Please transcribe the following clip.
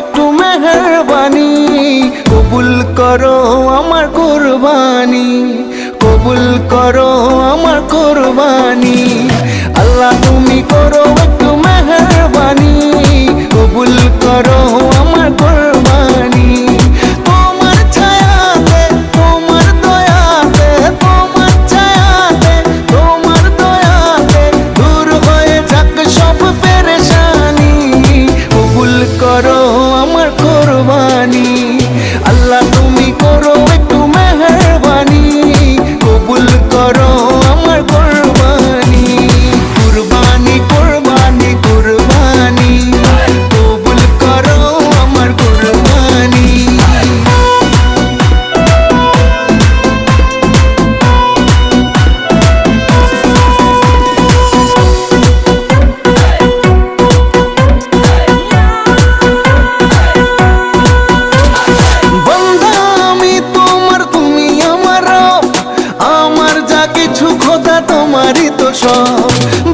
একটু মেহরবানি। কবুল করো আমার কোরবানি। কবুল করো আমার কোরবানি। তুমি করো সব